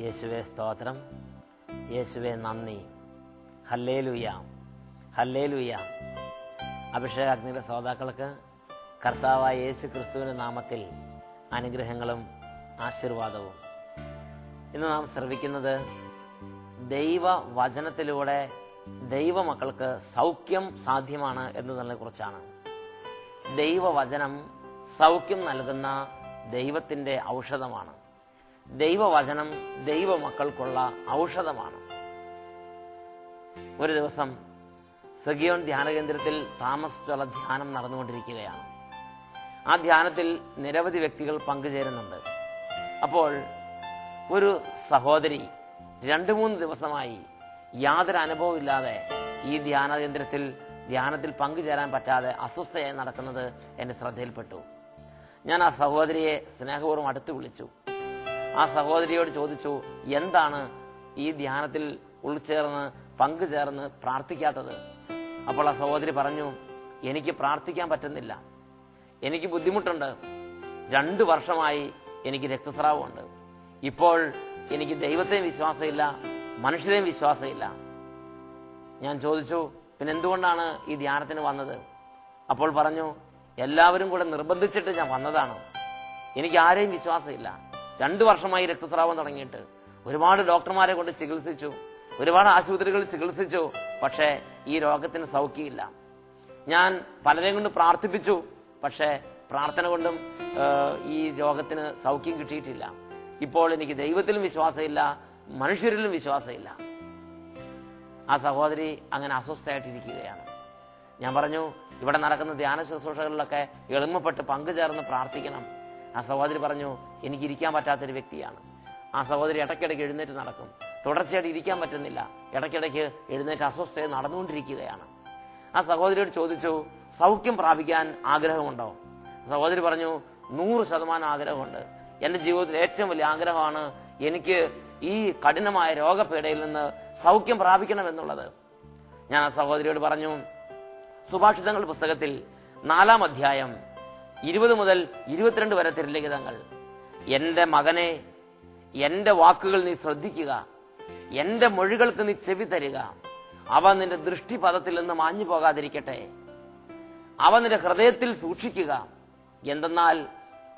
യേശുവെ സ്തോത്രം. യേശുവെ നന്ദി. ഹല്ലേലുയ. ഹല്ലേലുയ. അഭിഷേകാഗ്നിയുടെ ശ്രോതാക്കൾക്ക് കർത്താവായ യേശു ക്രിസ്തുവിന്റെ നാമത്തിൽ അനുഗ്രഹങ്ങളും ആശീർവാദവും. ഇന്ന് നാം ശ്രവിക്കുന്നത് ദൈവ വചനത്തിലൂടെ ദൈവമക്കൾക്ക് സൗഖ്യം സാധ്യമാണ് എന്നതിനെ കുറിച്ചാണ് ദൈവവചനം സൗഖ്യം നൽകുന്ന ദൈവത്തിന്റെ ഔഷധമാണ്. ദൈവവചനം ദൈവമക്കൾക്കുള്ള ഔഷധമാണ്. ഒരു ദിവസം സഗിയോൺ ധ്യാന കേന്ദ്രത്തിൽ താമസിച്ചുള്ള ധ്യാനം നടന്നുകൊണ്ടിരിക്കുകയാണ്. ആ ധ്യാനത്തിൽ നിരവധി വ്യക്തികൾ പങ്കുചേരുന്നുണ്ട്. അപ്പോൾ ഒരു സഹോദരി രണ്ടു മൂന്ന് ദിവസമായി യാതൊരു അനുഭവമില്ലാതെ ഈ ധ്യാന കേന്ദ്രത്തിൽ ധ്യാനത്തിൽ പങ്കുചേരാൻ പറ്റാതെ അസ്വസ്ഥയായി നടക്കുന്നത് എന്റെ ശ്രദ്ധയിൽപ്പെട്ടു. ഞാൻ ആ സഹോദരിയെ സ്നേഹപൂർവം അടുത്ത് വിളിച്ചു. ആ സഹോദരിയോട് ചോദിച്ചു എന്താണ് ഈ ധ്യാനത്തിൽ ഉൾച്ചേർന്ന് പങ്കുചേർന്ന് പ്രാർത്ഥിക്കാത്തത്? അപ്പോൾ ആ സഹോദരി പറഞ്ഞു എനിക്ക് പ്രാർത്ഥിക്കാൻ പറ്റുന്നില്ല. എനിക്ക് ബുദ്ധിമുട്ടുണ്ട്. രണ്ടു വർഷമായി എനിക്ക് രക്തസ്രാവമുണ്ട്. ഇപ്പോൾ എനിക്ക് ദൈവത്തെയും വിശ്വാസമില്ല മനുഷ്യരെയും വിശ്വാസമില്ല. ഞാൻ ചോദിച്ചു പിന്നെ എന്തുകൊണ്ടാണ് ഈ ധ്യാനത്തിന് വന്നത്? അപ്പോൾ പറഞ്ഞു എല്ലാവരും കൂടെ നിർബന്ധിച്ചിട്ട് ഞാൻ വന്നതാണ്. എനിക്ക് ആരെയും വിശ്വാസമില്ല. രണ്ടു വർഷമായി രക്തസ്രാവം തുടങ്ങിയിട്ട്. ഒരുപാട് ഡോക്ടർമാരെ കൊണ്ട് ചികിത്സിച്ചു. ഒരുപാട് ആശുപത്രികളിൽ ചികിത്സിച്ചു. പക്ഷേ ഈ രോഗത്തിന് സൗഖ്യമില്ല. ഞാൻ പലരെയും കൊണ്ട് പ്രാർത്ഥിപ്പിച്ചു. പക്ഷേ പ്രാർത്ഥന കൊണ്ടും ഈ രോഗത്തിന് സൗഖ്യം കിട്ടിയിട്ടില്ല. ഇപ്പോൾ എനിക്ക് ദൈവത്തിലും വിശ്വാസമില്ല മനുഷ്യരിലും വിശ്വാസമില്ല. ആ സഹോദരി അങ്ങനെ അസ്വസ്ഥയായിട്ടിരിക്കുകയാണ്. ഞാൻ പറഞ്ഞു ഇവിടെ നടക്കുന്ന ധ്യാന ശുശ്രൂഷകളിലൊക്കെ എളിമപ്പെട്ട് പങ്കുചേർന്ന് പ്രാർത്ഥിക്കണം. ആ സഹോദരി പറഞ്ഞു എനിക്ക് ഇരിക്കാൻ പറ്റാത്തൊരു വ്യക്തിയാണ്. ആ സഹോദരി ഇടയ്ക്കിടയ്ക്ക് എഴുന്നേറ്റ് നടക്കും. തുടർച്ചയായിട്ട് ഇരിക്കാൻ പറ്റുന്നില്ല. ഇടയ്ക്കിടയ്ക്ക് എഴുന്നേറ്റ് അസ്വസ്ഥത നടന്നുകൊണ്ടിരിക്കുകയാണ്. ആ സഹോദരിയോട് ചോദിച്ചു സൗഖ്യം പ്രാപിക്കാൻ ആഗ്രഹമുണ്ടോ? സഹോദരി പറഞ്ഞു നൂറ് ശതമാനം ആഗ്രഹമുണ്ട്. എന്റെ ജീവിതത്തിൽ ഏറ്റവും വലിയ ആഗ്രഹമാണ് എനിക്ക് ഈ കഠിനമായ രോഗപീഠയിൽ നിന്ന് സൗഖ്യം പ്രാപിക്കണം എന്നുള്ളത്. ഞാൻ ആ സഹോദരിയോട് പറഞ്ഞു സുഭാഷിതങ്ങൾ പുസ്തകത്തിൽ നാലാം അധ്യായം ഇരുപത് മുതൽ ഇരുപത്തിരണ്ട് വരെ തിരുലിഖിതങ്ങൾ. എന്റെ മകനെ എന്റെ വാക്കുകൾ നീ ശ്രദ്ധിക്കുക. എന്റെ മൊഴികൾക്ക് നീ ചെവി തരിക. അവ നിന്റെ ദൃഷ്ടിപഥത്തിൽ നിന്ന് മാഞ്ഞു പോകാതിരിക്കട്ടെ. അവ നിന്റെ ഹൃദയത്തിൽ സൂക്ഷിക്കുക. എന്തെന്നാൽ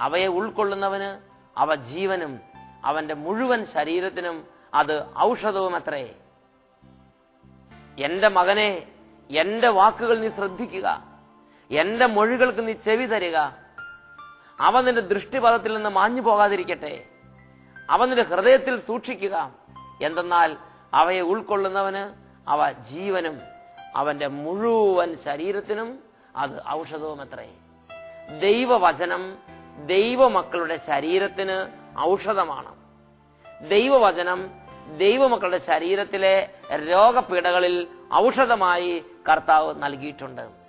അവയെ ഉൾക്കൊള്ളുന്നവന് അവ ജീവനും അവന്റെ മുഴുവൻ ശരീരത്തിനും അത് ഔഷധവുമത്രേ. എന്റെ മകനെ എന്റെ വാക്കുകൾ നീ ശ്രദ്ധിക്കുക. എന്റെ മൊഴികൾക്ക് നീ ചെവി തരിക. അവ നിന്റെ ദൃഷ്ടിപഥത്തിൽ നിന്ന് മാഞ്ഞു പോകാതിരിക്കട്ടെ. അവ നിന്റെ ഹൃദയത്തിൽ സൂക്ഷിക്കുക. എന്തെന്നാൽ അവയെ ഉൾക്കൊള്ളുന്നവന് അവ ജീവനും അവന്റെ മുഴുവൻ ശരീരത്തിനും അത് ഔഷധവും അത്രേ ദൈവവചനം ദൈവമക്കളുടെ ശരീരത്തിന് ഔഷധമാണ്. ദൈവവചനം ദൈവമക്കളുടെ ശരീരത്തിലെ രോഗപീഠകളിൽ ഔഷധമായി കർത്താവ് നൽകിയിട്ടുണ്ട്.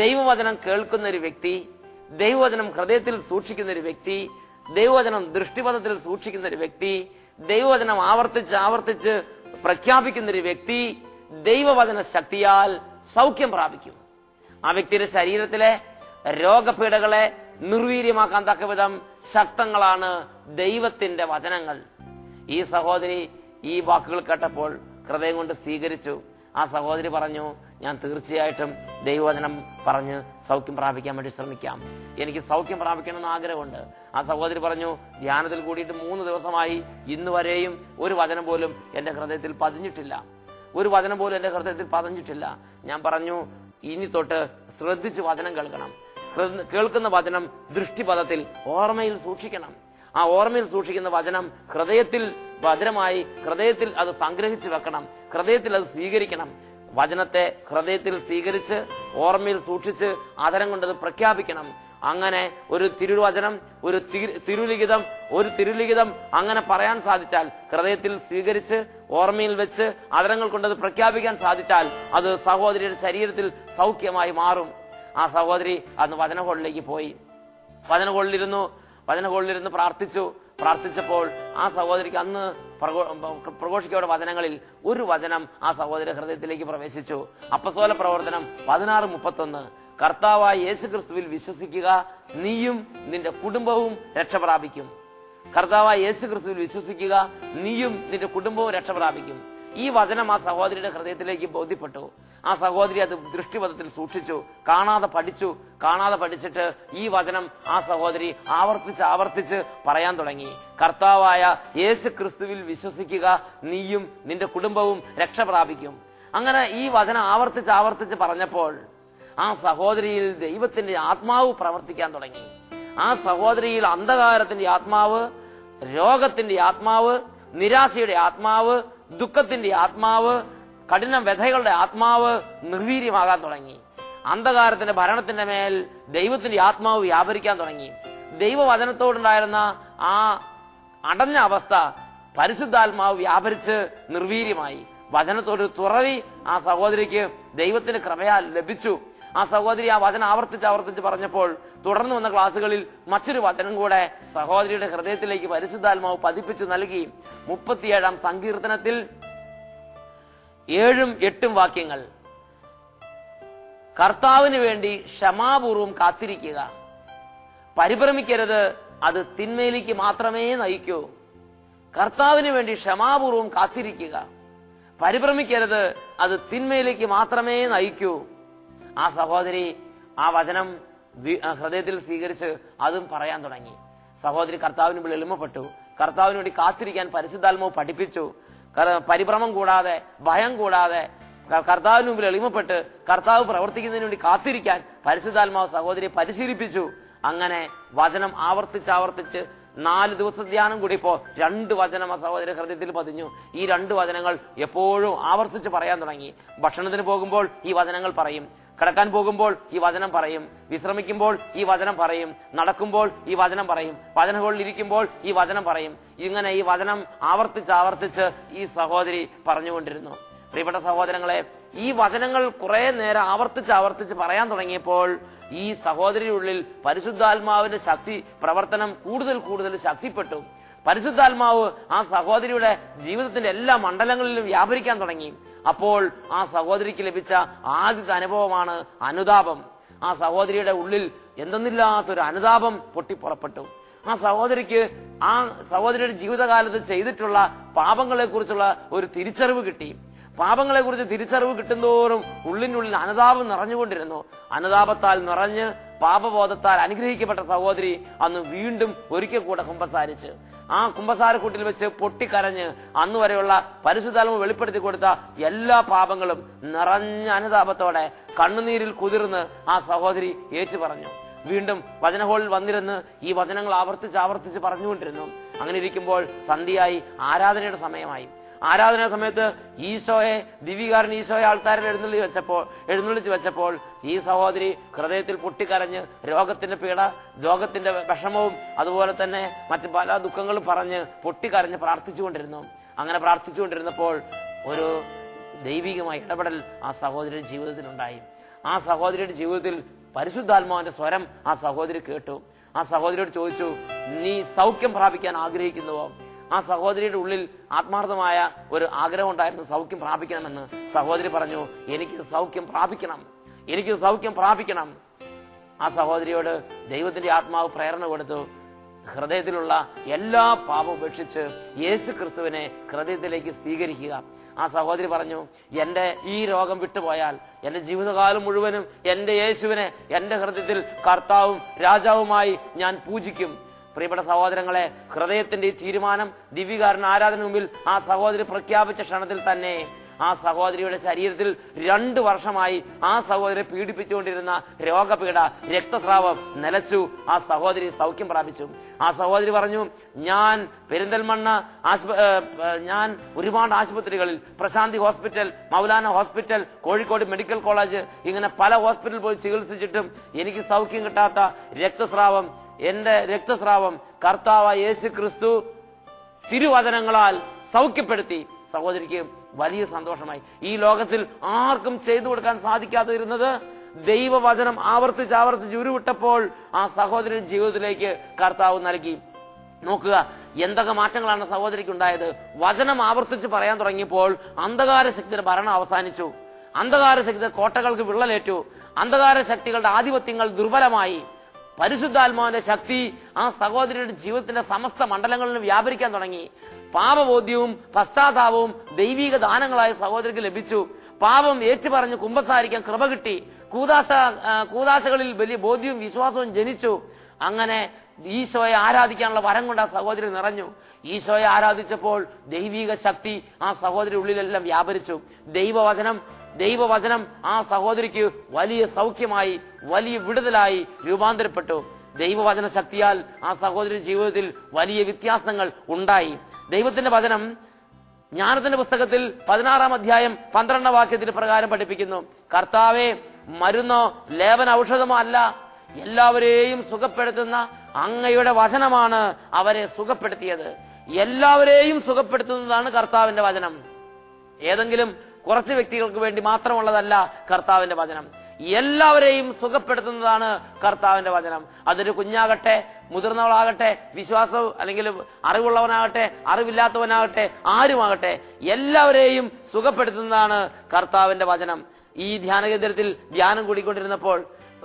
ദൈവവചനം കേൾക്കുന്ന ഒരു വ്യക്തി ദൈവവചനം ഹൃദയത്തിൽ സൂക്ഷിക്കുന്ന ഒരു വ്യക്തി ദൈവവചനം ദൃഷ്ടിപഥത്തിൽ സൂക്ഷിക്കുന്ന ഒരു വ്യക്തി ദൈവവചനം ആവർത്തിച്ച് ആവർത്തിച്ച് പ്രഖ്യാപിക്കുന്ന ഒരു വ്യക്തി ദൈവവചന ശക്തിയാൽ സൗഖ്യം പ്രാപിക്കും. ആ വ്യക്തിയുടെ ശരീരത്തിലെ രോഗപീഠകളെ നിർവീര്യമാക്കാൻ തക്ക വിധം ശക്തങ്ങളാണ് ദൈവത്തിന്റെ വചനങ്ങൾ. ഈ സഹോദരി ഈ വാക്കുകൾ കേട്ടപ്പോൾ ഹൃദയം കൊണ്ട് സ്വീകരിച്ചു. ആ സഹോദരി പറഞ്ഞു ഞാൻ തീർച്ചയായിട്ടും ദൈവവചനം പറഞ്ഞ് സൗഖ്യം പ്രാപിക്കാൻ വേണ്ടി ശ്രമിക്കാം. എനിക്ക് സൗഖ്യം പ്രാപിക്കണമെന്ന് ആഗ്രഹമുണ്ട്. ആ സഹോദരി പറഞ്ഞു ധ്യാനത്തിൽ കൂടിയിട്ട് മൂന്ന് ദിവസമായി ഇന്ന് വരെയും ഒരു വചനം പോലും എന്റെ ഹൃദയത്തിൽ പതിഞ്ഞിട്ടില്ല. ഒരു വചനം പോലും എന്റെ ഹൃദയത്തിൽ പതിഞ്ഞിട്ടില്ല. ഞാൻ പറഞ്ഞു ഇനി തൊട്ട് ശ്രദ്ധിച്ച് വചനം കേൾക്കണം. കേൾക്കുന്ന വചനം ദൃഷ്ടിപഥത്തിൽ ഓർമ്മയിൽ സൂക്ഷിക്കണം. ആ ഓർമ്മയിൽ സൂക്ഷിക്കുന്ന വചനം ഹൃദയത്തിൽ ഭദ്രമായി ഹൃദയത്തിൽ അത് സംഗ്രഹിച്ചു വെക്കണം. ഹൃദയത്തിൽ അത് സ്വീകരിക്കണം. വചനത്തെ ഹൃദയത്തിൽ സ്വീകരിച്ച് ഓർമ്മയിൽ സൂക്ഷിച്ച് ആദരം കൊണ്ടത് പ്രഖ്യാപിക്കണം. അങ്ങനെ ഒരു തിരുവചനം ഒരു തിരുലിഖിതം ഒരു തിരുലിഖിതം അങ്ങനെ പറയാൻ സാധിച്ചാൽ ഹൃദയത്തിൽ സ്വീകരിച്ച് ഓർമ്മയിൽ വെച്ച് ആദരങ്ങൾ കൊണ്ടത് പ്രഖ്യാപിക്കാൻ സാധിച്ചാൽ അത് സഹോദരിയുടെ ശരീരത്തിൽ സൗഖ്യമായി മാറും. ആ സഹോദരി അന്ന് വചന ഹോളിലേക്ക് പോയി. വചന ഹോളിലിരുന്നു വചന ഹോളിലിരുന്ന് പ്രാർത്ഥിച്ചു. പ്രാർത്ഥിച്ചപ്പോൾ ആ സഹോദരിക്ക് അന്ന് പ്രഘോഷിക്കയുടെ വചനങ്ങളിൽ ഒരു വചനം ആ സഹോദര ഹൃദയത്തിലേക്ക് പ്രവേശിച്ചു. അപ്പസോല പ്രവർത്തനം പതിനാറ് മുപ്പത്തൊന്ന്. കർത്താവായ യേശു ക്രിസ്തുവിൽ വിശ്വസിക്കുക നീയും നിന്റെ കുടുംബവും രക്ഷപ്രാപിക്കും കർത്താവായ യേശു ക്രിസ്തുവിൽ വിശ്വസിക്കുക നീയും നിന്റെ കുടുംബവും രക്ഷ പ്രാപിക്കും. ഈ വചനം ആ സഹോദരിയുടെ ഹൃദയത്തിലേക്ക് ബോധ്യപ്പെട്ടു. ആ സഹോദരി അത് ദൃഷ്ടിപഥത്തിൽ സൂക്ഷിച്ചു. കാണാതെ പഠിച്ചു. കാണാതെ പഠിച്ചിട്ട് ഈ വചനം ആ സഹോദരി ആവർത്തിച്ച് ആവർത്തിച്ച് പറയാൻ തുടങ്ങി. കർത്താവായ യേശു ക്രിസ്തുവിൽ വിശ്വസിക്കുക നീയും നിന്റെ കുടുംബവും രക്ഷ പ്രാപിക്കും. അങ്ങനെ ഈ വചനം ആവർത്തിച്ച് ആവർത്തിച്ച് പറഞ്ഞപ്പോൾ ആ സഹോദരിയിൽ ദൈവത്തിന്റെ ആത്മാവ് പ്രവർത്തിക്കാൻ തുടങ്ങി. ആ സഹോദരിയിൽ അന്ധകാരത്തിന്റെ ആത്മാവ് രോഗത്തിന്റെ ആത്മാവ് നിരാശയുടെ ആത്മാവ് ദുഃഖത്തിന്റെ ആത്മാവ് കഠിന വ്യഥകളുടെ ആത്മാവ് നിർവീര്യമാകാൻ തുടങ്ങി. അന്ധകാരത്തിന്റെ ഭരണത്തിന്റെ മേൽ ദൈവത്തിന്റെ ആത്മാവ് വ്യാപരിക്കാൻ തുടങ്ങി. ദൈവവചനത്തോടുണ്ടായിരുന്ന ആ അടഞ്ഞ അവസ്ഥ പരിശുദ്ധാത്മാവ് വ്യാപരിച്ച് നിർവീര്യമായി. വചനത്തോട് തുറവി ആ സഹോദരിക്ക് ദൈവത്തിന് കൃപയാൽ ലഭിച്ചു. ആ സഹോദരി ആ വചനം ആവർത്തിച്ച് ആവർത്തിച്ച് പറഞ്ഞപ്പോൾ തുടർന്ന് വന്ന ക്ലാസ്സുകളിൽ മറ്റൊരു വചനം കൂടെ സഹോദരിയുടെ ഹൃദയത്തിലേക്ക് പരിശുദ്ധാത്മാവ് പതിപ്പിച്ചു നൽകി. മുപ്പത്തിയേഴാം സങ്കീർത്തനത്തിൽ ഏഴും എട്ടും വാക്യങ്ങൾ. കർത്താവിന് വേണ്ടി ക്ഷമാപൂർവം കാത്തിരിക്കുക. പരിഭ്രമിക്കരുത്. അത് തിന്മയിലേക്ക് മാത്രമേ നയിക്കൂ. കർത്താവിന് വേണ്ടി ക്ഷമാപൂർവം കാത്തിരിക്കുക. പരിഭ്രമിക്കരുത്. അത് തിന്മയിലേക്ക് മാത്രമേ നയിക്കൂ. ആ സഹോദരി ആ വചനം ഹൃദയത്തിൽ സ്വീകരിച്ച് അതും പറയാൻ തുടങ്ങി. സഹോദരി കർത്താവിന് എളിമപ്പെട്ടു. കർത്താവിന് വേണ്ടി കാത്തിരിക്കാൻ പരിശുദ്ധാത്മാവ് പഠിപ്പിച്ചു. പരിഭ്രമം കൂടാതെ ഭയം കൂടാതെ കർത്താവിന് മുമ്പിൽ എളിമപ്പെട്ട് കർത്താവ് പ്രവർത്തിക്കുന്നതിന് വേണ്ടി കാത്തിരിക്കാൻ പരിശുദ്ധാത്മാവ് സഹോദരിയെ പരിശീലിപ്പിച്ചു. അങ്ങനെ വചനം ആവർത്തിച്ച് ആവർത്തിച്ച് നാല് ദിവസ ധ്യാനം കൂടി ഇപ്പോ രണ്ട് വചനം ആ സഹോദര ഹൃദയത്തിൽ പതിഞ്ഞു. ഈ രണ്ട് വചനങ്ങൾ എപ്പോഴും ആവർത്തിച്ച് പറയാൻ തുടങ്ങി. ഭക്ഷണത്തിന് പോകുമ്പോൾ ഈ വചനങ്ങൾ പറയും. കിടക്കാൻ പോകുമ്പോൾ ഈ വചനം പറയും വിശ്രമിക്കുമ്പോൾ ഈ വചനം പറയും നടക്കുമ്പോൾ ഈ വചനം പറയും വചനകളിൽ ഇരിക്കുമ്പോൾ ഈ വചനം പറയും. ഇങ്ങനെ ഈ വചനം ആവർത്തിച്ച് ആവർത്തിച്ച് ഈ സഹോദരി പറഞ്ഞുകൊണ്ടിരുന്നു. പ്രിയപ്പെട്ട സഹോദരങ്ങളെ ഈ വചനങ്ങൾ കുറെ നേരം ആവർത്തിച്ച് ആവർത്തിച്ച് പറയാൻ തുടങ്ങിയപ്പോൾ ഈ സഹോദരിയുള്ളിൽ പരിശുദ്ധാത്മാവിന്റെ ശക്തി പ്രവർത്തനം കൂടുതൽ കൂടുതൽ ശക്തിപ്പെട്ടു. പരിശുദ്ധാത്മാവ് ആ സഹോദരിയുടെ ജീവിതത്തിന്റെ എല്ലാ മണ്ഡലങ്ങളിലും വ്യാപരിക്കാൻ തുടങ്ങി. അപ്പോൾ ആ സഹോദരിക്ക് ലഭിച്ച ആദ്യത്തെ അനുഭവമാണ് അനുതാപം. ആ സഹോദരിയുടെ ഉള്ളിൽ എന്തെന്നില്ലാത്തൊരു അനുതാപം പൊട്ടിപ്പുറപ്പെട്ടു. ആ സഹോദരിക്ക് ആ സഹോദരിയുടെ ജീവിതകാലത്ത് ചെയ്തിട്ടുള്ള പാപങ്ങളെ കുറിച്ചുള്ള ഒരു തിരിച്ചറിവ് കിട്ടി. പാപങ്ങളെ കുറിച്ച് തിരിച്ചറിവ് കിട്ടുന്തോറും ഉള്ളിനുള്ളിൽ അനുതാപം നിറഞ്ഞുകൊണ്ടിരുന്നു. അനുതാപത്താൽ നിറഞ്ഞ് പാപബോധത്താൽ അനുഗ്രഹിക്കപ്പെട്ട സഹോദരി അന്ന് വീണ്ടും ഒരിക്കൽ കൂടെ കുമ്പസാരിച്ച്. ആ കുമ്പസാരക്കൂട്ടിൽ വെച്ച് പൊട്ടിക്കരഞ്ഞ് അന്ന് വരെയുള്ള പരിശുദ്ധാത്മ വെളിപ്പെടുത്തി കൊടുത്ത എല്ലാ പാപങ്ങളും നിറഞ്ഞ അനുതാപത്തോടെ കണ്ണുനീരിൽ കുതിർന്ന് ആ സഹോദരി ഏറ്റു പറഞ്ഞു. വീണ്ടും വചന ഹാളിൽ വന്നിരുന്ന് ഈ വചനങ്ങൾ ആവർത്തിച്ച് ആവർത്തിച്ച് പറഞ്ഞുകൊണ്ടിരുന്നു. അങ്ങനെ ഇരിക്കുമ്പോൾ സന്ധ്യയായി ആരാധനയുടെ സമയമായി. ആരാധന സമയത്ത് ഈശോയെ ദിവ്യകാരൻ ഈശോയെ ആൾക്കാരിൽ എഴുന്നള്ളി വെച്ചപ്പോൾ എഴുന്നള്ളിച്ച് വെച്ചപ്പോൾ ഈ സഹോദരി ഹൃദയത്തിൽ പൊട്ടിക്കരഞ്ഞ് രോഗത്തിന്റെ പീഡ രോഗത്തിന്റെ വിഷമവും അതുപോലെ തന്നെ മറ്റ് പല ദുഃഖങ്ങളും പറഞ്ഞ് പൊട്ടിക്കരഞ്ഞ് പ്രാർത്ഥിച്ചുകൊണ്ടിരുന്നു. അങ്ങനെ പ്രാർത്ഥിച്ചുകൊണ്ടിരുന്നപ്പോൾ ഒരു ദൈവികമായ ഇടപെടൽ ആ സഹോദരിയുടെ ജീവിതത്തിൽ ഉണ്ടായി. ആ സഹോദരിയുടെ ജീവിതത്തിൽ പരിശുദ്ധാത്മാവിന്റെ സ്വരം ആ സഹോദരി കേട്ടു. ആ സഹോദരിയോട് ചോദിച്ചു നീ സൗഖ്യം പ്രാപിക്കാൻ ആഗ്രഹിക്കുന്നുവോ? ആ സഹോദരിയുടെ ഉള്ളിൽ ആത്മാർത്ഥമായ ഒരു ആഗ്രഹം ഉണ്ടായിരുന്നു സൗഖ്യം പ്രാപിക്കണമെന്ന്. സഹോദരി പറഞ്ഞു എനിക്ക് സൗഖ്യം പ്രാപിക്കണം. എനിക്ക് സൗഖ്യം പ്രാപിക്കണം. ആ സഹോദരിയോട് ദൈവത്തിന്റെ ആത്മാവ് പ്രേരണ കൊടുത്തു. ഹൃദയത്തിലുള്ള എല്ലാ പാപവും ഉപേക്ഷിച്ച് യേശു ക്രിസ്തുവിനെ ഹൃദയത്തിലേക്ക് സ്വീകരിക്കുക. ആ സഹോദരി പറഞ്ഞു എന്റെ ഈ രോഗം വിട്ടുപോയാൽ എന്റെ ജീവിതകാലം മുഴുവനും എന്റെ യേശുവിനെ എന്റെ ഹൃദയത്തിൽ കർത്താവും രാജാവുമായി ഞാൻ പൂജിക്കും. പ്രിയപ്പെട്ട സഹോദരങ്ങളെ ഹൃദയത്തിന്റെ ഈ തീരുമാനം ദിവ്യകാരൻ ആരാധന മുമ്പിൽ ആ സഹോദരി പ്രഖ്യാപിച്ച ക്ഷണത്തിൽ തന്നെ ആ സഹോദരിയുടെ ശരീരത്തിൽ രണ്ടു വർഷമായി ആ സഹോദരി പീഡിപ്പിച്ചുകൊണ്ടിരുന്ന രോഗപീഠ രക്തസ്രാവം നിലച്ചു. ആ സഹോദരി സൗഖ്യം പ്രാപിച്ചു. ആ സഹോദരി പറഞ്ഞു ഞാൻ പെരിന്തൽമണ്ണ ഞാൻ ഒരുപാട് ആശുപത്രികളിൽ Prashanthi hospital Maulana hospital Kozhikode medical college ഇങ്ങനെ പല ഹോസ്പിറ്റലിൽ പോയി ചികിത്സിച്ചിട്ടും എനിക്ക് സൗഖ്യം കിട്ടാത്ത രക്തസ്രാവം എന്റെ രക്തസ്രാവം കർത്താവ് യേശു ക്രിസ്തു തിരുവചനങ്ങളാൽ സൗഖ്യപ്പെടുത്തി. സഹോദരിക്ക് വലിയ സന്തോഷമായി. ഈ ലോകത്തിൽ ആർക്കും ചെയ്തു കൊടുക്കാൻ സാധിക്കാതെ ഇരുന്നത് ദൈവവചനം ആവർത്തിച്ച് ആവർത്തിച്ച് ഉരുവിട്ടപ്പോൾ ആ സഹോദരൻ ജീവിതത്തിലേക്ക് കർത്താവ് നൽകി. നോക്കുക എന്തൊക്കെ മാറ്റങ്ങളാണ് സഹോദരിക്ക് ഉണ്ടായത് വചനം ആവർത്തിച്ച് പറയാൻ തുടങ്ങിയപ്പോൾ അന്ധകാര ശക്തിയുടെ ഭരണം അവസാനിച്ചു. അന്ധകാര ശക്തിയുടെ കോട്ടകൾക്ക് വിള്ളലേറ്റു. അന്ധകാര ശക്തികളുടെ ആധിപത്യങ്ങൾ ദുർബലമായി. പരിശുദ്ധാത്മാവിന്റെ ശക്തി ആ സഹോദരിയുടെ ജീവിതത്തിന്റെ സമസ്ത മണ്ഡലങ്ങളിൽ വ്യാപരിക്കാൻ തുടങ്ങി. പാപബോധ്യവും പശ്ചാത്താപവും ദൈവിക ദാനങ്ങളായ സഹോദരിക്ക് ലഭിച്ചു. പാപം ഏറ്റുപറഞ്ഞ് കുമ്പസാരിക്കാൻ കൃപ കിട്ടി. കൂതാശ കൂതാശകളിൽ വലിയ ബോധ്യവും വിശ്വാസവും ജനിച്ചു. അങ്ങനെ ഈശോയെ ആരാധിക്കാനുള്ള വരം കൊണ്ട് ആ സഹോദരി നിറഞ്ഞു. ഈശോയെ ആരാധിച്ചപ്പോൾ ദൈവിക ശക്തി ആ സഹോദരി ഉള്ളിലെല്ലാം വ്യാപരിച്ചു. ദൈവവചനം ദൈവവചനം ആ സഹോദരിക്ക് വലിയ സൗഖ്യമായി വലിയ വിടുതലായി രൂപാന്തരപ്പെട്ടു. ദൈവവചന ശക്തിയാൽ ആ സഹോദരി ജീവിതത്തിൽ വലിയ വ്യത്യാസങ്ങൾ ഉണ്ടായി. ദൈവത്തിന്റെ വചനം ജ്ഞാനത്തിന്റെ പുസ്തകത്തിൽ പതിനാറാം അധ്യായം പന്ത്രണ്ടാം വാക്യത്തിന് പ്രകാരം പഠിപ്പിക്കുന്നു. കർത്താവെ മരുന്നോ ലേപന ഔഷധമോ അല്ല. എല്ലാവരെയും സുഖപ്പെടുത്തുന്ന അങ്ങയുടെ വചനമാണ് അവരെ സുഖപ്പെടുത്തിയത്. എല്ലാവരെയും സുഖപ്പെടുത്തുന്നതാണ് കർത്താവിന്റെ വചനം. ഏതെങ്കിലും കുറച്ച് വ്യക്തികൾക്ക് വേണ്ടി മാത്രമുള്ളതല്ല കർത്താവിന്റെ വചനം. എല്ലാവരെയും സുഖപ്പെടുത്തുന്നതാണ് കർത്താവിന്റെ വചനം. അതൊരു കുഞ്ഞാകട്ടെ മുതിർന്നവളാകട്ടെ വിശ്വാസം അല്ലെങ്കിൽ അറിവുള്ളവനാകട്ടെ അറിവില്ലാത്തവനാകട്ടെ ആരുമാകട്ടെ എല്ലാവരെയും സുഖപ്പെടുത്തുന്നതാണ് കർത്താവിന്റെ വചനം. ഈ ധ്യാന കേന്ദ്രത്തിൽ ധ്യാനം കൂടിക്കൊണ്ടിരുന്നപ്പോൾ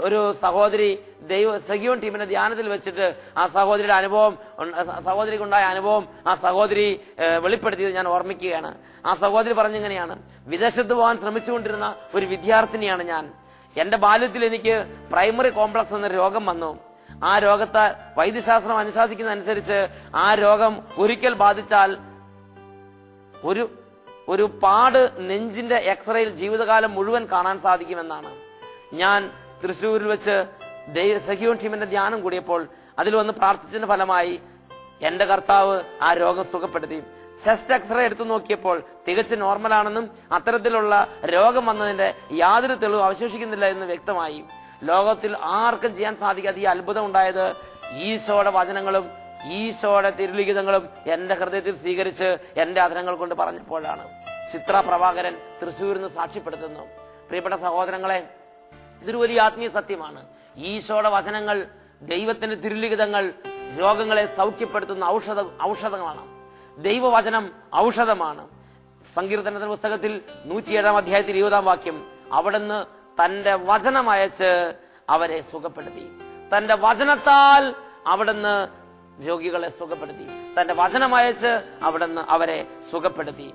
ഒരു സഹോദരി ദൈവ സഖിയോൺ ടീമിന്റെ ധ്യാനത്തിൽ വെച്ചിട്ട് ആ സഹോദരിയുടെ അനുഭവം സഹോദരിക്ക് സഹോദരിക്കുണ്ടായ അനുഭവം ആ സഹോദരി വെളിപ്പെടുത്തിയത് ഞാൻ ഓർമ്മിക്കുകയാണ്. ആ സഹോദരി പറഞ്ഞിങ്ങനെയാണ് വിദേശത്ത് പോകാൻ ശ്രമിച്ചുകൊണ്ടിരുന്ന ഒരു വിദ്യാർത്ഥിനിയാണ് ഞാൻ. എന്റെ ബാല്യത്തിൽ എനിക്ക് പ്രൈമറി കോംപ്ലക്സ് എന്ന രോഗം വന്നു. ആ രോഗത്തെ വൈദ്യശാസ്ത്രം അനുശാസിക്കുന്ന അനുസരിച്ച് ആ രോഗം ഒരിക്കൽ ബാധിച്ചാൽ ഒരു ഒരു പാട് നെഞ്ചിന്റെ എക്സ്റേയിൽ ജീവിതകാലം മുഴുവൻ കാണാൻ സാധിക്കുമെന്നാണ്. ഞാൻ തൃശ്ശൂരിൽ വെച്ച് സഹിയോൺ ടീമിന്റെ ധ്യാനം കൂടിയപ്പോൾ അതിൽ വന്ന് പ്രാർത്ഥിച്ചതിന്റെ ഫലമായി എന്റെ കർത്താവ് ആ രോഗം സുഖപ്പെടുത്തി. ചെസ്റ്റ് എക്സ്റേ എടുത്തു നോക്കിയപ്പോൾ തികച്ചും നോർമലാണെന്നും അത്തരത്തിലുള്ള രോഗം വന്നതിന്റെ യാതൊരു തെളിവും അവശേഷിക്കുന്നില്ല എന്ന് വ്യക്തമായി. ലോകത്തിൽ ആർക്കും ചെയ്യാൻ സാധിക്കാത്ത ഈ അത്ഭുതം ഉണ്ടായത് ഈശോയുടെ വചനങ്ങളും ഈശോയുടെ തിരുലിഖിതങ്ങളും എന്റെ ഹൃദയത്തിൽ സ്വീകരിച്ച് എന്റെ അധരങ്ങൾ കൊണ്ട് പറഞ്ഞപ്പോഴാണ്. ചിത്ര പ്രഭാകരൻ തൃശ്ശൂരിൽ നിന്ന് സാക്ഷ്യപ്പെടുത്തുന്നു. പ്രിയപ്പെട്ട സഹോദരങ്ങളെ ഇതൊരു വലിയ ആത്മീയ സത്യമാണ്. ഈശോയുടെ വചനങ്ങൾ ദൈവത്തിന്റെ തിരുലിഖിതങ്ങൾ രോഗങ്ങളെ സൗഖ്യപ്പെടുത്തുന്ന ഔഷധ ഔഷധങ്ങളാണ്. ദൈവവചനം ഔഷധമാണ്. സങ്കീർത്തനത്തിന്റെ പുസ്തകത്തിൽ നൂറ്റിയേഴാം അധ്യായത്തിൽ ഇരുപതാം വാക്യം അവിടുന്ന് തന്റെ വചനം അയച്ച് അവരെ സുഖപ്പെടുത്തി. തന്റെ വചനത്താൽ അവിടുന്ന് രോഗികളെ സുഖപ്പെടുത്തി. തന്റെ വചനം അയച്ച് അവിടുന്ന് അവരെ സുഖപ്പെടുത്തി.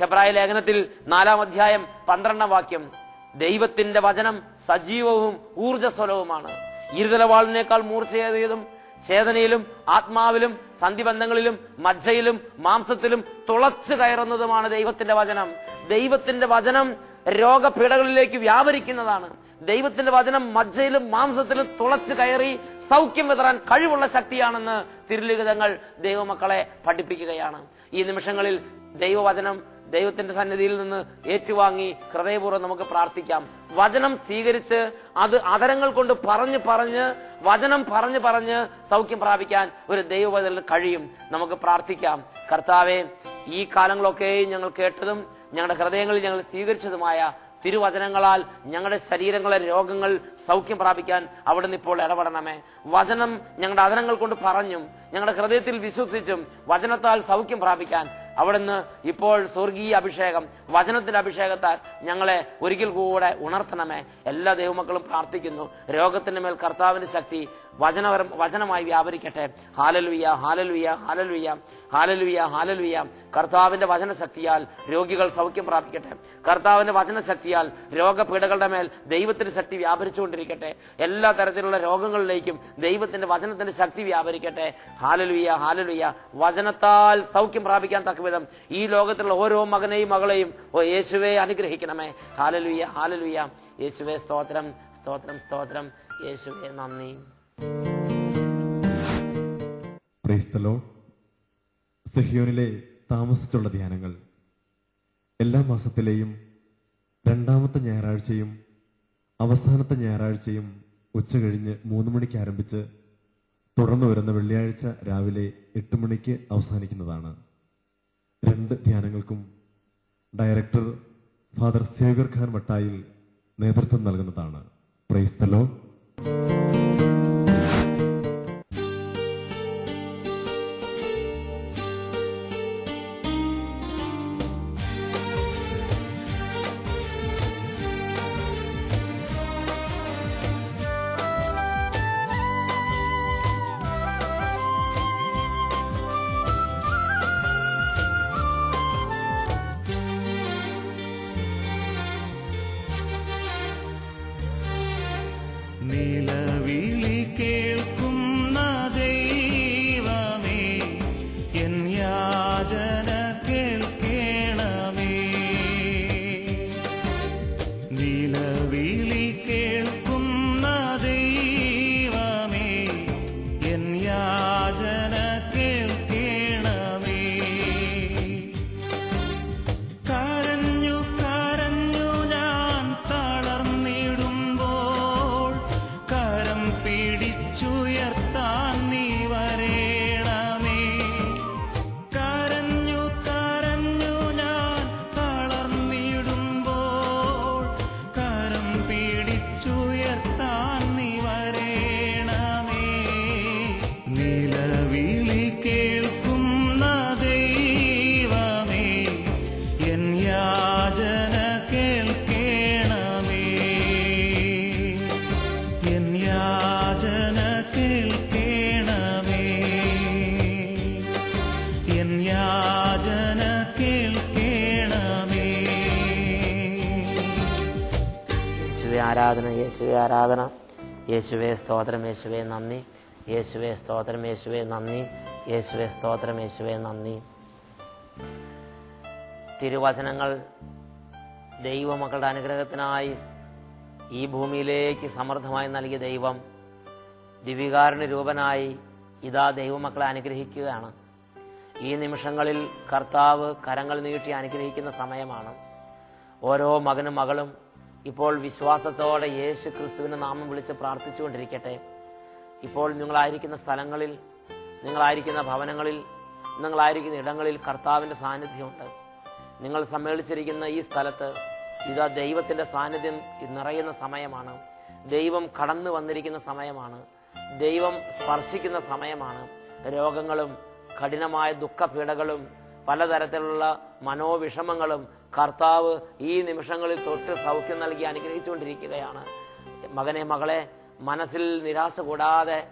ഹെബ്രായ ലേഖനത്തിൽ നാലാം അധ്യായം പന്ത്രണ്ടാം വാക്യം ദൈവത്തിന്റെ വചനം സജീവവും ഊർജസ്വലവുമാണ് ഇരുതലവാളിനേക്കാൾ മൂർച്ചയേറിയതും ചേതനയിലും ആത്മാവിലും സന്ധിബന്ധങ്ങളിലും മജ്ജയിലും മാംസത്തിലും തുളച്ചു കയറുന്നതുമാണ് ദൈവത്തിന്റെ വചനം. ദൈവത്തിന്റെ വചനം രോഗപീഠകളിലേക്ക് വ്യാപരിക്കുന്നതാണ്. ദൈവത്തിന്റെ വചനം മജ്ജയിലും മാംസത്തിലും തുളച്ചു കയറി സൗഖ്യം വിതറാൻ കഴിവുള്ള ശക്തിയാണെന്ന് തിരുലിഖിതങ്ങൾ ദൈവമക്കളെ പഠിപ്പിക്കുകയാണ്. ഈ നിമിഷങ്ങളിൽ ദൈവവചനം ദൈവത്തിന്റെ സന്നിധിയിൽ നിന്ന് ഏറ്റുവാങ്ങി ഹൃദയപൂർവം നമുക്ക് പ്രാർത്ഥിക്കാം. വചനം സ്വീകരിച്ച് അത് അതരങ്ങൾ കൊണ്ട് പറഞ്ഞ് പറഞ്ഞ് വചനം പറഞ്ഞ് പറഞ്ഞ് സൗഖ്യം പ്രാപിക്കാൻ ഒരു ദൈവവചന കഴിയും. നമുക്ക് പ്രാർത്ഥിക്കാം. കർത്താവെ ഈ കാലങ്ങളൊക്കെയും ഞങ്ങൾ കേട്ടതും ഞങ്ങളുടെ ഹൃദയങ്ങളിൽ ഞങ്ങൾ സ്വീകരിച്ചതുമായ തിരുവചനങ്ങളാൽ ഞങ്ങളുടെ ശരീരങ്ങളെ രോഗങ്ങൾ സൗഖ്യം പ്രാപിക്കാൻ അവിടുന്ന് ഇപ്പോൾ ഇടപെടണമേ. വചനം ഞങ്ങളുടെ അതരങ്ങൾ കൊണ്ട് പറഞ്ഞും ഞങ്ങളുടെ ഹൃദയത്തിൽ വിശ്വസിച്ചും വചനത്താൽ സൗഖ്യം പ്രാപിക്കാൻ അവിടുന്ന് ഇപ്പോൾ സ്വർഗീയ അഭിഷേകം വചനത്തിന്റെ അഭിഷേകത്താൽ ഞങ്ങളെ ഒരിക്കൽ കൂടെ ഉണർത്തണമേ. എല്ലാ ദൈവമക്കളും പ്രാർത്ഥിക്കുന്നു. രോഗത്തിന്റെ മേൽ കർത്താവിന്റെ ശക്തി വചനപരം വചനമായി വ്യാപരിക്കട്ടെ. ഹാലലുയ ഹാലലുയ ഹാലലുയ ഹാലലുയ ഹാലലുയ കർത്താവിന്റെ വചനശക്തിയാൽ രോഗികൾ സൗഖ്യം പ്രാപിക്കട്ടെ. കർത്താവിന്റെ വചനശക്തിയാൽ രോഗപീഠകളുടെ മേൽ ദൈവത്തിന്റെ ശക്തി വ്യാപരിച്ചുകൊണ്ടിരിക്കട്ടെ. എല്ലാ തരത്തിലുള്ള രോഗങ്ങളിലേക്കും ദൈവത്തിന്റെ വചനത്തിന്റെ ശക്തി വ്യാപരിക്കട്ടെ. ഹാലലുയ ഹാലലുയ വചനത്താൽ സൗഖ്യം പ്രാപിക്കാൻ തക്കവിധം ഈ ലോകത്തിലുള്ള ഓരോ മകനെയും മകളെയും ഓ യേശുവെ അനുഗ്രഹിക്കണമേ. ഹാലലുയ ഹാലലുയ യേശുവെ സ്തോത്രം സ്തോത്രം സ്തോത്രം. യേശുവെ നന്ദി. ക്രൈസ്തലോ സെഹിയോനിലെ താമസിച്ചുള്ള ധ്യാനങ്ങൾ. എല്ലാ മാസത്തിലെയും രണ്ടാമത്തെ ഞായറാഴ്ചയും അവസാനത്തെ ഞായറാഴ്ചയും ഉച്ച കഴിഞ്ഞ് മൂന്ന് മണിക്ക് ആരംഭിച്ച് തുടർന്ന് വരുന്ന വെള്ളിയാഴ്ച രാവിലെ എട്ട് മണിക്ക് അവസാനിക്കുന്നതാണ്. രണ്ട് ധ്യാനങ്ങൾക്കും director father Xavier Khan Vattayil നേതൃത്വം നൽകുന്നതാണ്. പ്രൈസ്തലോ ആരാധന യേശുവെ ആരാധന. യേശുവെ സ്തോത്രം യേശുവെ നന്ദി. യേശുവെ സ്തോത്രം യേശുവെ നന്ദി. യേശുവെ സ്തോത്രം യേശുവെ നന്ദി. തിരുവചനങ്ങൾ ദൈവമക്കളുടെ അനുഗ്രഹത്തിനായി ഈ ഭൂമിയിലേക്ക് സമൃദ്ധമായി നൽകിയ ദൈവം ദിവികാരന് രൂപനായി ഇതാ ദൈവമക്കളെ അനുഗ്രഹിക്കുകയാണ്. ഈ നിമിഷങ്ങളിൽ കർത്താവ് കരങ്ങൾ നീട്ടി അനുഗ്രഹിക്കുന്ന സമയമാണ്. ഓരോ മകനും മകളും ഇപ്പോൾ വിശ്വാസത്തോടെ യേശു ക്രിസ്തുവിന്റെ നാമം വിളിച്ച് പ്രാർത്ഥിച്ചുകൊണ്ടിരിക്കട്ടെ. ഇപ്പോൾ നിങ്ങളായിരിക്കുന്ന സ്ഥലങ്ങളിൽ നിങ്ങളായിരിക്കുന്ന ഭവനങ്ങളിൽ നിങ്ങളായിരിക്കുന്ന ഇടങ്ങളിൽ കർത്താവിന്റെ സാന്നിധ്യമുണ്ട്. നിങ്ങൾ സമ്മേളിച്ചിരിക്കുന്ന ഈ സ്ഥലത്ത് ഇതാ ദൈവത്തിന്റെ സാന്നിധ്യം നിറയുന്ന സമയമാണ്. ദൈവം കടന്നു വന്നിരിക്കുന്ന സമയമാണ്. ദൈവം സ്പർശിക്കുന്ന സമയമാണ്. രോഗങ്ങളും കഠിനമായ ദുഃഖപീഠകളും പലതരത്തിലുള്ള മനോവിഷമങ്ങളും കർത്താവ് ഈ നിമിഷങ്ങളിൽ തൊട്ട് സൗഖ്യം നൽകി അനുഗ്രഹിച്ചുകൊണ്ടിരിക്കുകയാണ്. മകനെ മകളെ മനസ്സിൽ നിരാശ കൂടാതെ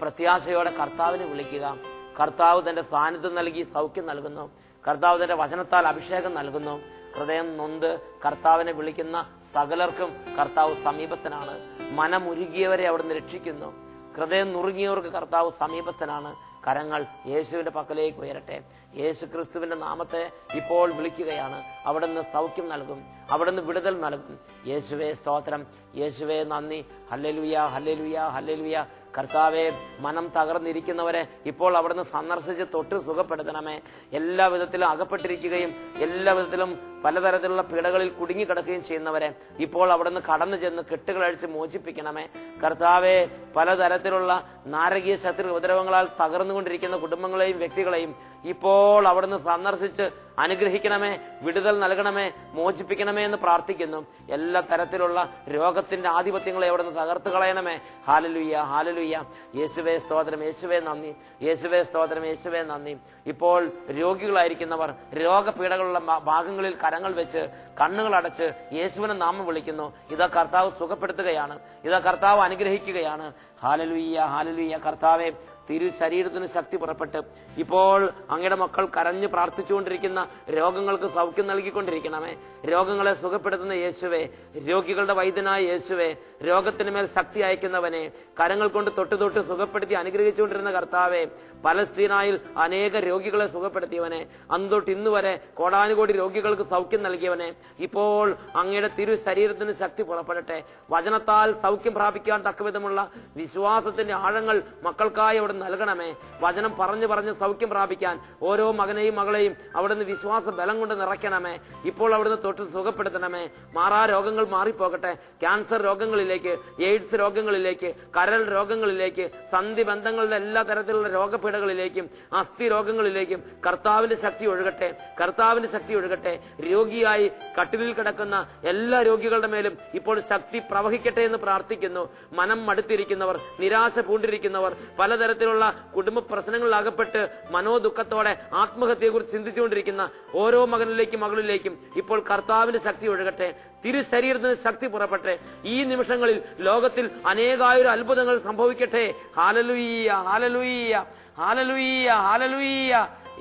പ്രത്യാശയോടെ കർത്താവിനെ വിളിക്കുക. കർത്താവ് തന്റെ സാന്നിധ്യം നൽകി സൗഖ്യം നൽകുന്നു. കർത്താവ് തന്റെ വചനത്താൽ അഭിഷേകം നൽകുന്നു. ഹൃദയം നൊന്ത് കർത്താവിനെ വിളിക്കുന്ന സകലർക്കും കർത്താവ് സമീപസ്ഥനാണ്. മനമുരുകിയവരെ അവിടുന്ന് രക്ഷിക്കുന്നു. ഹൃദയം നുറുങ്ങിയവർക്ക് കർത്താവ് സമീപസ്ഥനാണ്. കരങ്ങൾ യേശുവിന്റെ പക്കലേക്ക് ഉയരട്ടെ. യേശു ക്രിസ്തുവിന്റെ നാമത്തെ ഇപ്പോൾ വിളിക്കുകയാണ്. അവിടുന്ന് സൗഖ്യം നൽകും. അവിടുന്ന് വിടുതൽ നൽകും. യേശുവേ സ്തോത്രം. യേശുവേ നന്ദി. Hallelujah hallelujah hallelujah. കർത്താവെ മനം തകർന്നിരിക്കുന്നവരെ ഇപ്പോൾ അവിടുന്ന് സന്ദർശിച്ച് തൊട്ട് സുഖപ്പെടുത്തണമേ. എല്ലാ വിധത്തിലും അകപ്പെട്ടിരിക്കുകയും എല്ലാ വിധത്തിലും പലതരത്തിലുള്ള പീഡകളിൽ കുടുങ്ങിക്കിടക്കുകയും ചെയ്യുന്നവരെ ഇപ്പോൾ അവിടുന്ന് കടന്നു ചെന്ന് കെട്ടുകളഴിച്ച് മോചിപ്പിക്കണമേ. കർത്താവെ പലതരത്തിലുള്ള നാരകീയ ശത്രു ഉപദ്രവങ്ങളാൽ തകർന്നുകൊണ്ടിരിക്കുന്ന കുടുംബങ്ങളെയും വ്യക്തികളെയും ഇപ്പോൾ അവിടുന്ന് സന്ദർശിച്ച് അനുഗ്രഹിക്കണമേ വിടുതൽ നൽകണമേ മോചിപ്പിക്കണമേ എന്ന് പ്രാർത്ഥിക്കുന്നു. എല്ലാ തരത്തിലുള്ള രോഗത്തിന്റെ ആധിപത്യങ്ങളെ അവിടുന്ന് തകർത്ത് കളയണമേ. ഹാലലുയ്യ ഹാലലുയ്യ യേശുവേ സ്തോത്രം. യേശുവേ നന്ദി. യേശുവേ സ്തോത്രം. യേശുവേ നന്ദി. ഇപ്പോൾ രോഗികളായിരിക്കുന്നവർ രോഗപീഠകളുള്ള ഭാഗങ്ങളിൽ കരങ്ങൾ വെച്ച് കണ്ണുകൾ അടച്ച് യേശുവിനെ നാമം വിളിക്കുന്നു. ഇതാ കർത്താവ് സുഖപ്പെടുത്തുകയാണ്. ഇതാ കർത്താവ് അനുഗ്രഹിക്കുകയാണ്. ഹാലലുയ്യ ഹാലലുയ്യ കർത്താവെ തിരു ശരീരത്തിന് ശക്തി പുറപ്പെട്ട് ഇപ്പോൾ അങ്ങയുടെ മക്കൾ കരഞ്ഞു പ്രാർത്ഥിച്ചുകൊണ്ടിരിക്കുന്ന രോഗങ്ങൾക്ക് സൗഖ്യം നൽകിക്കൊണ്ടിരിക്കണമേ. രോഗങ്ങളെ സുഖപ്പെടുത്തുന്ന യേശുവേ രോഗികളുടെ വൈദ്യനായ യേശുവേ രോഗത്തിന് മേൽ ശക്തി അയക്കുന്നവനെ കരങ്ങൾ കൊണ്ട് തൊട്ട് തൊട്ട് സുഖപ്പെടുത്തി അനുഗ്രഹിച്ചുകൊണ്ടിരുന്ന കർത്താവെ പലസ്തീനായിൽ അനേക രോഗികളെ സുഖപ്പെടുത്തിയവനെ അന്ന് തൊട്ട് ഇന്ന് വരെ കോടാനുകോടി രോഗികൾക്ക് സൗഖ്യം നൽകിയവനെ ഇപ്പോൾ അങ്ങയുടെ തിരു ശരീരത്തിന് ശക്തി പുറപ്പെടട്ടെ. വചനത്താൽ സൗഖ്യം പ്രാപിക്കാൻ തക്കവിധമുള്ള വിശ്വാസത്തിന്റെ ആഴങ്ങൾ മക്കൾക്കായി അവിടെ നൽകണമേ. വചനം പറഞ്ഞു പറഞ്ഞ് സൗഖ്യം പ്രാപിക്കാൻ ഓരോ മകനെയും മകളെയും അവിടുന്ന് വിശ്വാസ ബലം കൊണ്ട് നിറയ്ക്കണമേ. ഇപ്പോൾ അവിടുന്ന് തൊട്ട് സുഖപ്പെടുത്തണമേ. മാറാ രോഗങ്ങൾ മാറിപ്പോകട്ടെ. ക്യാൻസർ രോഗങ്ങളിലേക്ക് എയ്ഡ്സ് രോഗങ്ങളിലേക്ക് കരൾ രോഗങ്ങളിലേക്ക് സന്ധി ബന്ധങ്ങളുടെ എല്ലാ തരത്തിലുള്ള രോഗപീഠകളിലേക്കും അസ്ഥി രോഗങ്ങളിലേക്കും കർത്താവിന്റെ ശക്തി ഒഴുകട്ടെ. കർത്താവിന്റെ ശക്തി ഒഴുകട്ടെ. രോഗിയായി കട്ടിലിൽ കിടക്കുന്ന എല്ലാ രോഗികളുടെ മേലും ഇപ്പോൾ ശക്തി പ്രവഹിക്കട്ടെ എന്ന് പ്രാർത്ഥിക്കുന്നു. മനം മടുത്തിരിക്കുന്നവർ നിരാശ പൂണ്ടിരിക്കുന്നവർ പലതരത്തിലുള്ള കുടുംബ പ്രശ്നങ്ങളിൽ അകപ്പെട്ട് മനോദുഃഖത്തോടെ ആത്മഹത്യയെക്കുറിച്ച് ചിന്തിച്ചുകൊണ്ടിരിക്കുന്ന ഓരോ മകനിലേക്കും മകളിലേക്കും ഇപ്പോൾ കർത്താവിന്റെ ശക്തി ഒഴുകട്ടെ തിരു ശരീരത്തിന് ശക്തി പുറപ്പെട്ടെ ഈ നിമിഷങ്ങളിൽ ലോകത്തിൽ അനേകായിരം അത്ഭുതങ്ങൾ സംഭവിക്കട്ടെ. ഹാലലുയ്യ ഹാലലുയ്യ ഹാലലുയ്യ ഹാലലുയ്യ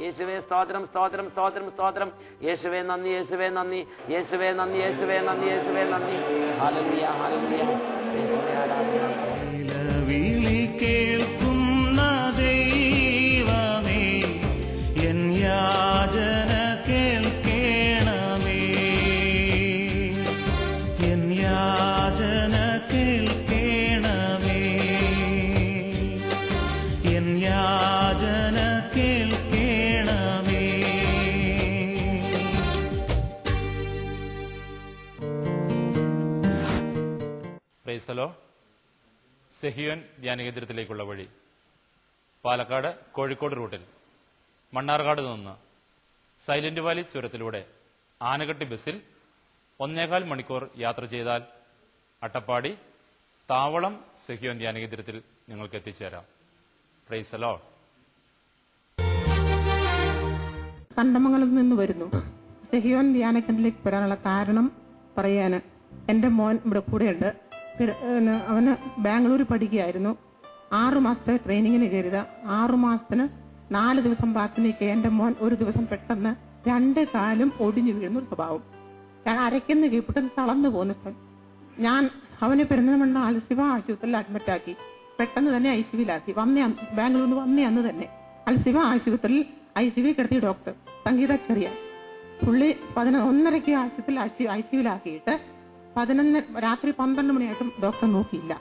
യേശുവേ സ്തോത്രം സ്തോത്രം സ്തോത്രം സ്തോത്രം. യേശുവേ നന്ദി യേശുവേ നന്ദി. യേശുവേ നന്ദി യേശുവേ നന്ദി യേശുവേ നന്ദി. ഹാലലുയ്യ ഹാലലുയ്യ യേശുവേ ആരാധന. കേൾക്കേണമേ. എൻ കേൾക്കേണമേ. സെഹിയോൻ ധ്യാനകേന്ദ്രത്തിലേക്കുള്ള വഴി. പാലക്കാട് കോഴിക്കോട് റൂട്ടിൽ മണ്ണാർക്കാട് നിന്ന് സൈലന്റ് വാലി ചുരത്തിലൂടെ ആനകട്ടി ബസ്സിൽ ഒന്നേകാൽ മണിക്കൂർ യാത്ര ചെയ്താൽ അട്ടപ്പാടി താവളം സെഹിയോൻ ധ്യാനകേന്ദ്രത്തിൽ നിങ്ങൾക്ക് എത്തിച്ചേരാം. പ്രൈസ് അലോ കണ്ടമംഗലത്ത് നിന്ന് വരുന്നു. സെഹിയോൻ ധ്യാനകേന്ദ്രത്തിലേക്ക് വരാനുള്ള കാരണം പറയാന് എന്റെ മോൻ ഇവിടെ കൂടെയുണ്ട്. അവന് ബാംഗ്ലൂർ പഠിക്കുകയായിരുന്നു. ആറു മാസത്തെ ട്രെയിനിങ്ങിന് കയറിയത്. ആറു മാസത്തിന് നാല് ദിവസം ബാക്കി നിൽക്കുക എന്റെ മോൻ ഒരു ദിവസം പെട്ടെന്ന് രണ്ട് കാലും ഒടിഞ്ഞു വീഴുന്ന ഒരു സ്വഭാവം. അരയ്ക്കുന്ന കീപ്പിട്ടും തളർന്നു പോകുന്ന ഞാൻ അവനെ പെരുന്തൽമണ്ണ അൽസിവ ആശുപത്രിയിൽ അഡ്മിറ്റ് ആക്കി. പെട്ടെന്ന് തന്നെ ഐ സി വിയിലാക്കി വന്നേ ബാംഗ്ലൂരിൽ വന്ന അന്ന് തന്നെ. അൽസിവ ആശുപത്രിയിൽ ഐ സി വി കിടത്തി ഡോക്ടർ സംഗീത ചെറിയ പുള്ളി പതിന ഒന്നരയ്ക്ക് ആശുപത്രിയിൽ ഐ സി സിവിലാക്കിയിട്ട് പതിനൊന്ന് രാത്രി പന്ത്രണ്ട് മണിയായിട്ടും ഡോക്ടർ നോക്കിയില്ല.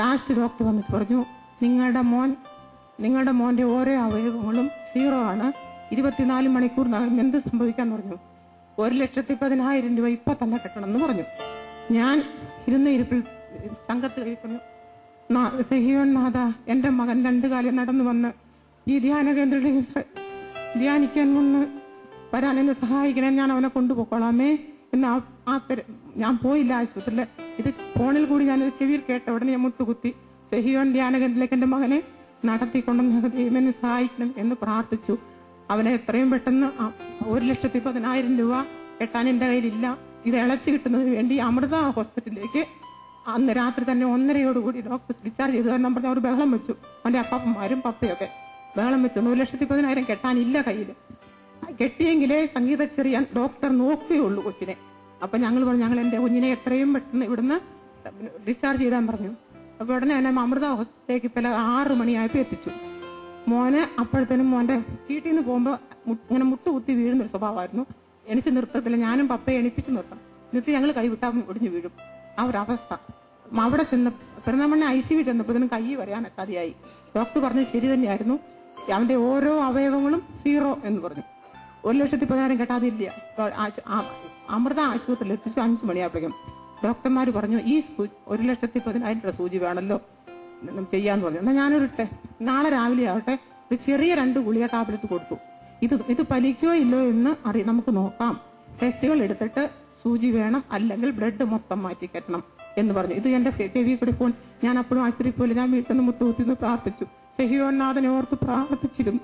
ലാസ്റ്റ് ഡോക്ടർ വന്നിട്ട് പറഞ്ഞു നിങ്ങളുടെ മോൻ നിങ്ങളുടെ മോന്റെ ഓരോ അവയവങ്ങളും സീറോ ആണ്. ഇരുപത്തിനാല് മണിക്കൂറിനകം എന്ത് സംഭവിക്കാന്ന് പറഞ്ഞു. ഒരു ലക്ഷത്തി പതിനായിരം രൂപ ഇപ്പൊ തന്നെ കെട്ടണം എന്ന് പറഞ്ഞു. ഞാൻ ഇരുന്ന ഇരിപ്പിൽ സംഘത്ത് കഴിക്കുന്നു സഹിയോൻ മാത എന്റെ മകൻ രണ്ടു കാലം നടന്നു വന്ന് ഈ ധ്യാന കേന്ദ്രത്തിൽ ധ്യാനിക്കാൻ വന്ന് വരാൻ എന്നെ സഹായിക്കണേ. ഞാൻ അവനെ കൊണ്ടുപോയിക്കോളാമേ എന്ന് ആ- ഞാൻ പോയില്ല ആശുപത്രിയിൽ ഇത് ഫോണിൽ കൂടി ഞാൻ ചെവിയിൽ കേട്ട ഉടനെ ഞാൻ മുട്ടുകുത്തി സഹിയോൻ ധ്യാന കേന്ദ്രത്തിലേക്ക് എന്റെ മകനെ നടത്തിക്കൊണ്ടെന്ന് ദൈവനെ സഹായിക്കണം എന്ന് പ്രാർത്ഥിച്ചു. അവനെ എത്രയും പെട്ടെന്ന് ഒരു ലക്ഷത്തി പതിനായിരം രൂപ കെട്ടാൻ എന്റെ കയ്യിലില്ല. ഇത് ഇളച്ചു കിട്ടുന്നതിന് വേണ്ടി അമൃത ഹോസ്പിറ്റലിലേക്ക് അന്ന് രാത്രി തന്നെ ഒന്നരയോടുകൂടി ഡോക്ടർ ഡിസ്ചാർജ് ചെയ്തു. കാരണം പറഞ്ഞ അവർ ബഹളം വെച്ചു. അവന്റെ അപ്പാപ്പന്മാരും പപ്പയൊക്കെ ബഹളം വെച്ചു. ഒരു ലക്ഷത്തി പതിനായിരം കെട്ടാനില്ല കയ്യിൽ കെട്ടിയെങ്കിലേ സംഗീത ചെറിയാൻ ഡോക്ടർ നോക്കുകയുള്ളൂ കൊച്ചിനെ. അപ്പൊ ഞങ്ങൾ പറഞ്ഞു ഞങ്ങൾ എന്റെ കുഞ്ഞിനെ എത്രയും പെട്ടെന്ന് ഇവിടുന്ന് ഡിസ്ചാർജ് ചെയ്താൻ പറഞ്ഞു. അപ്പോൾ ഉടനെ എന്നെ അമൃത ഹോസ്പിറ്റലിലേക്ക് പല ആറ് മണിയായപ്പോ എത്തിച്ചു. മോനെ അപ്പോഴത്തേനും മോന്റെ വീട്ടിൽ നിന്ന് പോകുമ്പോ മു- ഇങ്ങനെ മുട്ടുകുത്തി വീഴുന്നൊരു സ്വഭാവമായിരുന്നു. എനിക്ക് നൃത്തത്തില്ല ഞാനും പപ്പയെ എണിപ്പിച്ച് നിർത്താം എന്നിട്ട് ഞങ്ങൾ കൈവിട്ടാ ഒടിഞ്ഞു വീഴും. ആ ഒരു അവസ്ഥ. അവിടെ ചെന്ന പെരുന്നാമണ്ണ ഐ സി വി ചെന്നപ്പോഴത്തേനും കൈ വരാനൊക്കാതെയായി ഡോക്ടർ പറഞ്ഞത് ശരി തന്നെയായിരുന്നു. അവന്റെ ഓരോ അവയവങ്ങളും സീറോ എന്ന് പറഞ്ഞു. ഒരു ലക്ഷത്തി പതിനായിരം കേട്ടാതില്ല അമൃത ആശുപത്രിയിൽ എത്തിച്ചു അഞ്ചു മണിയാകുമ്പോഴേക്കും ഡോക്ടർമാർ പറഞ്ഞു ഈ ഒരു ലക്ഷത്തി പതിനായിരം രൂപ സൂചി വേണമല്ലോ ചെയ്യാന്ന് പറഞ്ഞു. എന്നാൽ ഞാനൊരു നാളെ രാവിലെ ആവട്ടെ ഒരു ചെറിയ രണ്ട് ഗുളിക ടാബ്ലറ്റ് കൊടുത്തു. ഇത് ഇത് പലിക്കോ ഇല്ലോ എന്ന് അറി നമുക്ക് നോക്കാം. ടെസ്റ്റുകൾ എടുത്തിട്ട് സൂചി വേണം അല്ലെങ്കിൽ ബ്ലഡ് മൊത്തം മാറ്റി കെട്ടണം എന്ന് പറഞ്ഞു. ഇത് എന്റെ ചെവി കൂടി ഞാൻ അപ്പോഴും ആശുപത്രി പോലെ ഞാൻ വീട്ടിൽ നിന്ന് മുട്ടുകുത്തിന്ന് പ്രാർത്ഥിച്ചു. സഹിയോന്നാഥനെ ഓർത്ത് പ്രാർത്ഥിച്ചിരുന്നു.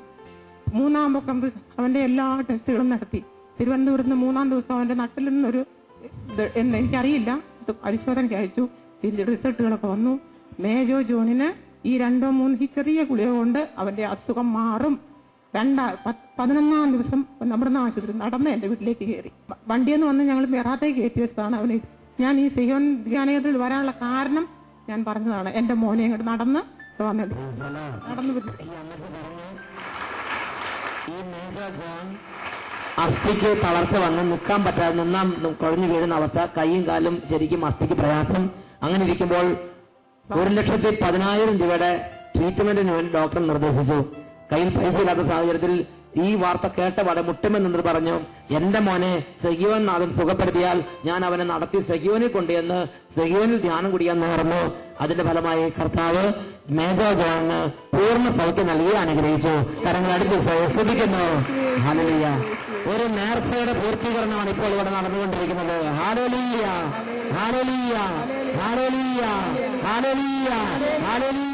മൂന്നാം പൊക്കം അവന്റെ എല്ലാ ടെസ്റ്റുകളും നടത്തി. തിരുവനന്തപുരത്ത് നിന്ന് മൂന്നാം ദിവസം അവന്റെ നട്ടിൽ നിന്നൊരു എന്ന് എനിക്കറിയില്ല. പരിശോധനയ്ക്ക് അയച്ചു റിസൾട്ടുകളൊക്കെ വന്നു. മേജോ ജോണിന് ഈ രണ്ടോ മൂന്ന് ഈ ചെറിയ ഗുളിക കൊണ്ട് അവന്റെ അസുഖം മാറും. രണ്ടാ പതിനൊന്നാം ദിവസം നമ്മുടെ ആശുപത്രി നടന്ന് എന്റെ വീട്ടിലേക്ക് കയറി. വണ്ടിയെന്ന് വന്ന് ഞങ്ങൾ മെറാത്തേക്ക് കയറ്റി വെച്ചതാണ് അവന് ഞാൻ ഈ സിയോൻ ധ്യാനത്തിൽ വരാനുള്ള കാരണം ഞാൻ പറഞ്ഞതാണ്. എന്റെ മോനെ ഇങ്ങോട്ട് നടന്ന് വന്നത് നടന്നു അസ്ഥിക്ക് തളർച്ച വന്ന് നിൽക്കാൻ പറ്റാതെ നിന്നാ കുഴഞ്ഞു വീഴുന്ന അവസ്ഥ കൈയും കാലും ശരിക്കും അസ്ഥിക്ക് പ്രയാസം. അങ്ങനെ ഇരിക്കുമ്പോൾ ഒരു ലക്ഷത്തി പതിനായിരം രൂപയുടെ ട്രീറ്റ്മെന്റിന് വേണ്ടി ഡോക്ടർ നിർദ്ദേശിച്ചു. കയ്യിൽ പൈസ ഇല്ലാത്ത സാഹചര്യത്തിൽ ഈ വാർത്ത കേട്ടപാടെ മുട്ടുമെന്ന് പറഞ്ഞു എന്റെ മോനെ സഹിയോൻ നാഥൻ സുഖപ്പെടുത്തിയാൽ ഞാൻ അവനെ നടത്തി സഹിയോനിൽ കൊണ്ടുവന്ന് സഹിയോനിൽ ധ്യാനം കുടിയാൻ നേർന്നു. അതിന്റെ ഫലമായി കർത്താവ് മേജോ പൂർണ സൗഖ്യം നൽകി അനുഗ്രഹിച്ചു. കരങ്ങൾ അടുത്ത് ശ്രദ്ധിക്കുന്നു. ഹാലലിയ ഒരു നേർച്ചയുടെ പൂർത്തീകരണമാണ് ഇപ്പോൾ ഇവിടെ നടന്നുകൊണ്ടിരിക്കുന്നത്. ഹാലലിയ ഹാലലിയ ഹാലലിയ ഹാലലിയ ഹാലലിയ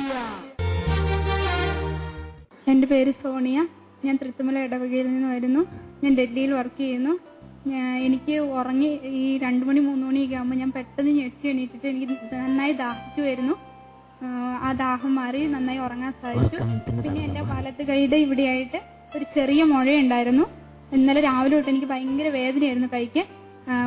എന്റെ പേര് സോണിയ. ഞാൻ തൃത്തുമല ഇടവകയിൽ നിന്ന് വരുന്നു. ഞാൻ ഡൽഹിയിൽ വർക്ക് ചെയ്യുന്നു. എനിക്ക് ഉറങ്ങി ഈ രണ്ട് മണി മൂന്ന് മണിയൊക്കെ ആകുമ്പോൾ ഞാൻ പെട്ടെന്ന് ഞെട്ടി എണീറ്റിട്ട് എനിക്ക് നന്നായി ദാഹിച്ചു വരുന്നു. ആ, ദാഹം മാറി നന്നായി ഉറങ്ങാൻ സാധിച്ചു. പിന്നെ എന്റെ വലത്ത് കൈയുടെ ഇവിടെയായിട്ട് ഒരു ചെറിയ മുഴയുണ്ടായിരുന്നു. ഇന്നലെ രാവിലെ തൊട്ട് എനിക്ക് ഭയങ്കര വേദനയായിരുന്നു കൈക്ക്.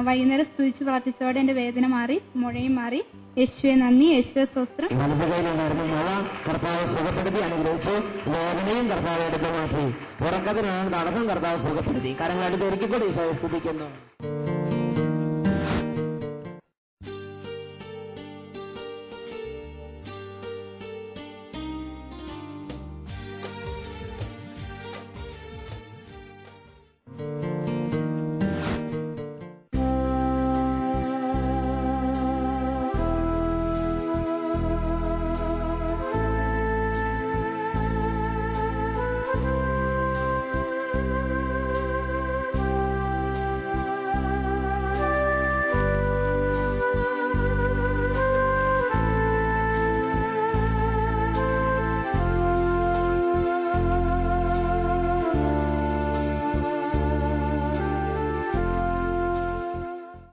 വൈകുന്നേരം സ്തുതിച്ച് പ്രാർത്ഥിച്ചതോടെ എന്റെ വേദന മാറി മുഴയും മാറി. യേശുവെ നന്ദി. യേശുവെ സ്വസ്ത്രം വലതുകൈയിലുണ്ടായിരുന്ന മഴ കർത്താവ് സുഖപ്പെടുത്തി അനുഗ്രഹിച്ചു. വേദനയും കർത്താവ് എടുത്തു മാറ്റി. ഉറക്കത്തിനാണ് നടന്നും കർത്താവ് സുഖപ്പെടുത്തി. കരങ്ങളെടുത്ത് ഒരിക്കൽ കൂടി ഈശോയെ